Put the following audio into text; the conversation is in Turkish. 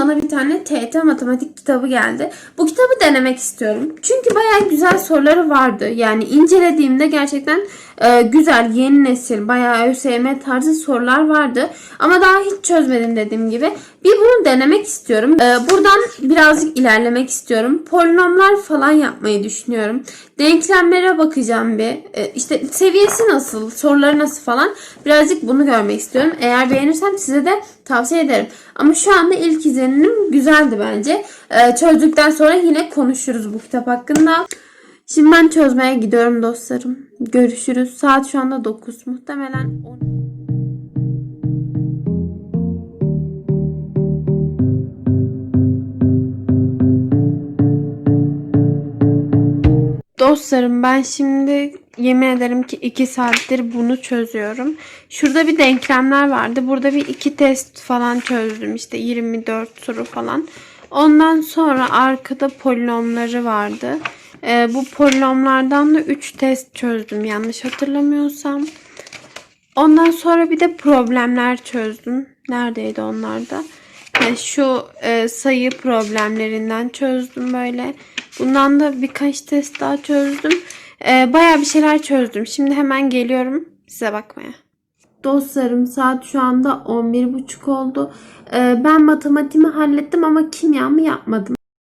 bana bir tane TET matematik kitabı geldi. Bu kitabı denemek istiyorum. Çünkü bayağı güzel soruları vardı. Yani incelediğimde gerçekten e, güzel, yeni nesil, bayağı ÖSYM tarzı sorular vardı. Ama daha hiç çözmedim dediğim gibi. Bir bunu denemek istiyorum. E, buradan birazcık ilerlemek istiyorum. Polinomlar falan yapmayı düşünüyorum. Denklemlere bakacağım bir. E, işte seviyesi nasıl, soruları nasıl falan. Birazcık bunu görmek istiyorum. Eğer beğenirsem size de tavsiye ederim. Ama şu anda ilk izlenim güzeldi bence. E, çözdükten sonra yine konuşuruz bu kitap hakkında. Şimdi ben çözmeye gidiyorum dostlarım. Görüşürüz. Saat şu anda 9. Muhtemelen 10. Dostlarım ben şimdi yemin ederim ki 2 saattir bunu çözüyorum. Şurada bir denklemler vardı. Burada bir iki test falan çözdüm. İşte 24 soru falan. Ondan sonra arkada polinomları vardı. Ee, bu polinomlardan da 3 test çözdüm yanlış hatırlamıyorsam. Ondan sonra bir de problemler çözdüm. Neredeydi onlar da? Yani şu e, sayı problemlerinden çözdüm böyle. Bundan da birkaç test daha çözdüm. E, Baya bir şeyler çözdüm. Şimdi hemen geliyorum size bakmaya. Dostlarım saat şu anda 11.30 oldu. E, ben matematiğimi hallettim ama kimyamı yapmadım.